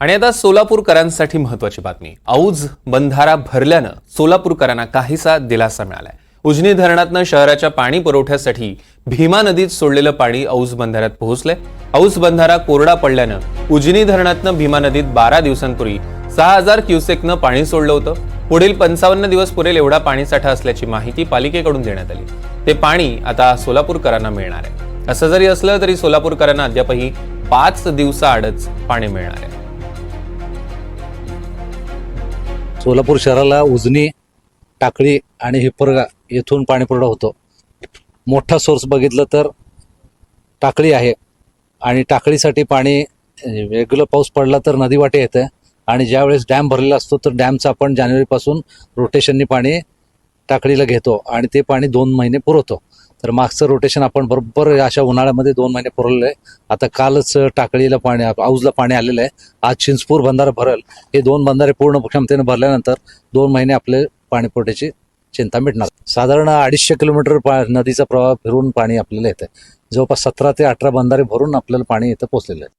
आणि आता सोलापूरकरांसाठी महत्वाची बातमी. औज बंधारा भरल्यानं सोलापूरकरांना काहीसा दिलासा मिळालाय. उजनी धरणातनं शहराच्या पाणी पुरवठ्यासाठी भीमा नदीत सोडलेलं पाणी औज बंधाऱ्यात पोहोचलंय. औज बंधारा कोरडा पडल्यानं उजनी धरणातनं भीमा नदीत बारा दिवसांपूर्वी सहा हजार क्युसेकनं पाणी सोडलं होतं. पुढील पंचावन्न दिवस पुरेल एवढा पाणीसाठा असल्याची माहिती पालिकेकडून देण्यात आली. ते पाणी आता सोलापूरकरांना मिळणार आहे. असं जरी असलं तरी सोलापूरकरांना अद्यापही पाच दिवसाआडच पाणी मिळणार आहे. सोलापूर शहराला उजनी टाकळी आणि हिपरगा येथून पाणीपुरवठा होतो. मोठा सोर्स बघितलं तर टाकळी आहे आणि टाकळीसाठी पाणी रेग्युलर पाऊस पडला तर नदीवाटे येतं आणि ज्यावेळेस डॅम भरलेला असतो तर डॅमचं आपण जानेवारीपासून रोटेशननी पाणी टाकळीला घेतो आणि ते पाणी दोन महिने पुरवतो. तर मागचं रोटेशन आपण बरोबर अशा उन्हाळ्यामध्ये दोन महिने पुरवलेलं आहे. आता कालच टाकळीला पाणी आऊजला पाणी आलेलं आहे. आज चिंचपूर बंधारा भरल. हे दोन बंधारे पूर्ण क्षमतेने भरल्यानंतर दोन महिने आपले पाणी पुरवठ्याची चिंता मिटणार. साधारण अडीचशे किलोमीटर पा नदीचा प्रवाह फिरून पाणी आपल्याला येतं जवळपास सतरा ते अठरा बंधारे भरून आपल्याला पाणी इथं पोचलेलं आहे.